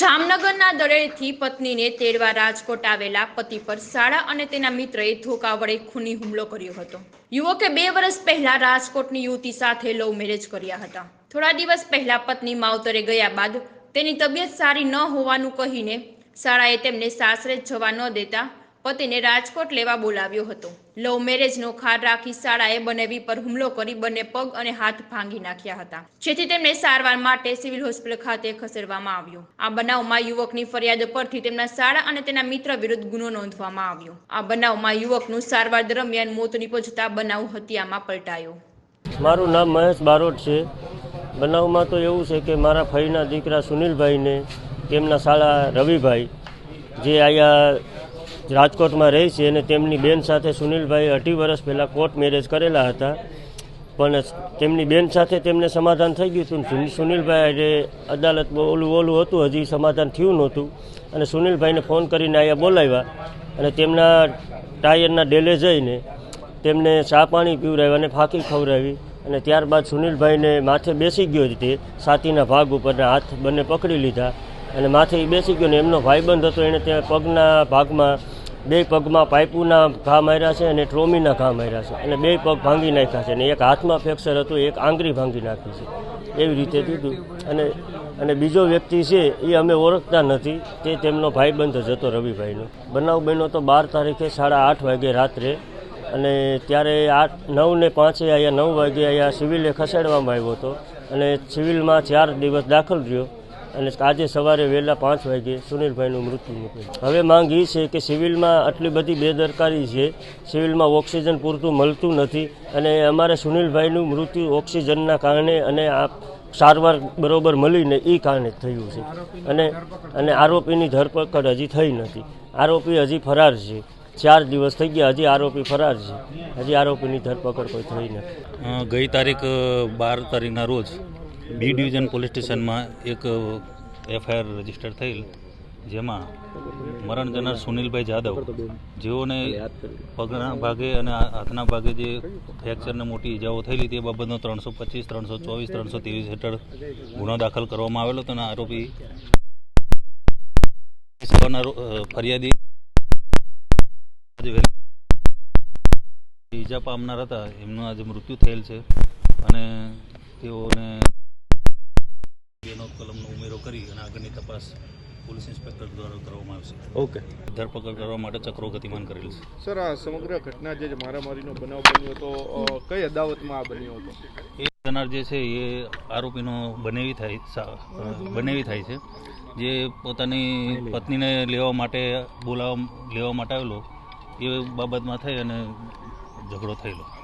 જામનગરના દળેથી પત્નીને તેડવા રાજકોટ આવેલા પતિ પર શાળા અને તેના મિત્રએ ધોકા વડે ખૂની હુમલો કર્યો હતો. યુવકે બે વર્ષ પહેલા રાજકોટની યુવતી સાથે લવ મેરેજ કર્યા હતા. થોડા દિવસ પહેલા પત્ની માવતરે ગયા બાદ તેની તબિયત સારી ન હોવાનું કહીને શાળાએ તેમને સાસરે જવા ન દેતા પતિને રાજકોટ લેવા બોલાવ્યો હતો. લવ મેરેજનો ખાર રાખી શાળાએ બંનેવી પર હુમલો કરી બંને પગ અને હાથ ભાંગી નાખ્યા હતા. જેથી તેમને સારવાર માટે સિવિલ હોસ્પિટલ ખાતે ખસેડવામાં આવ્યો. આ બનાવમાં યુવકની ફરિયાદ પરથી તેમના શાળા અને તેના મિત્ર વિરુદ્ધ ગુનો નોંધવામાં આવ્યો. આ બનાવમાં યુવકનું સારવાર દરમિયાન મોત નિપજતા બનાવ હત્યામાં પલટાયો. મારું નામ મહેશ બારોટ છે. બનાવમાં તો એવું છે કે મારા ફઈના દીકરા સુનિલભાઈને તેમના શાળા રવિભાઈ, જે અહીંયા રાજકોટમાં રહે છે અને તેમની બેન સાથે સુનિલભાઈ અઢી વર્ષ પહેલાં કોર્ટ મેરેજ કરેલા હતા. પણ તેમની બેન સાથે તેમને સમાધાન થઈ ગયું હતું. સુનિ- સુનિલભાઈ અદાલત ઓલું ઓલું હતું. હજી સમાધાન થયું નહોતું. અને સુનિલભાઈને ફોન કરીને અહીંયા બોલાવ્યા અને તેમના ટાયરના ડેલે જઈને તેમને ચા પાણી પીવડાવ્યા અને ફાંકી ખવડાવી અને ત્યારબાદ સુનિલભાઈને માથે બેસી ગયો જ તે છાતીના ભાગ ઉપરના હાથ બંને પકડી લીધા અને માથે બેસી ગયો ને એમનો ભાઈબંધ હતો. એણે ત્યાં પગના ભાગમાં બે પગમાં પાઇપુના ઘા માર્યા છે અને ટ્રોમીના ઘા માર્યા છે. અને બે પગ ભાંગી નાખ્યા છે અને એક હાથમાં ફ્રેક્ચર હતું, એક આંગળી ભાંગી નાખી છે. એવી રીતે દીધું અને અને બીજો વ્યક્તિ છે, એ અમે ઓળખતા નથી. તે તેમનો ભાઈબંધ જ હતો રવિભાઈનો. બનાવ બન્યો તો બાર તારીખે સાડા આઠ વાગે રાત્રે. અને ત્યારે આઠ નવ ને પાંચે અહીંયા નવ વાગે અહીંયા સિવિલે ખસેડવામાં આવ્યો હતો. અને સિવિલમાં ચાર દિવસ દાખલ રહ્યો. અને આજે સવારે વહેલા પાંચ વાગે સુનિલભાઈનું મૃત્યુ નીકળ્યું હવે માંગ એ છે કે સિવિલમાં આટલી બધી બેદરકારી છે, સિવિલમાં ઓક્સિજન પૂરતું મળતું નથી અને અમારે સુનિલભાઈનું મૃત્યુ ઓક્સિજનના કારણે અને આ સારવાર બરોબર મળીને એ કારણે થયું છે. અને અને આરોપીની ધરપકડ હજી થઈ નથી. આરોપી હજી ફરાર છે. ચાર દિવસ થઈ ગયા, હજી આરોપી ફરાર છે. હજી આરોપીની ધરપકડ કોઈ થઈ નથી. ગઈ તારીખ બાર તારીખના રોજ બી ડિવિઝન પોલીસ સ્ટેશનમાં એક એફઆઈઆર રજિસ્ટર થયેલ, જેમાં મરણ જનાર સુનિલભાઈ જાદવ, જેઓને પગના ભાગે અને હાથના ભાગે જે ફ્રેક્ચરને મોટી ઇજાઓ થયેલી તે બાબતનો ત્રણસો પચીસ, ત્રણસો ચોવીસ, ત્રણસો ત્રેવીસ હેઠળ ગુનો દાખલ કરવામાં આવેલો હતો અને આરોપી ફરિયાદી ઇજા પામનાર હતા. એમનું આજે મૃત્યુ થયેલ છે અને તેઓને બેનો કલમનો ઉમેરો કરી અને આગળની તપાસ પોલીસ ઇન્સ્પેક્ટર દ્વારા કરવામાં આવશે. ઓકે. ધરપકડ કરવા માટે ચક્રો ગતિમાન કરેલ છે. સર આ સમગ્ર ઘટના જે મારામારીનો બનાવ બન્યો હતો કઈ અદાવતમાં આ બન્યો હતો? એ બનાર જે છે એ આરોપીનો બનેવી થાય સા- બનેવી થાય છે. જે પોતાની પત્નીને લેવા માટે બોલાવવા લેવા માટે આવેલો એ બાબતમાં થઈ અને ઝઘડો થયેલો.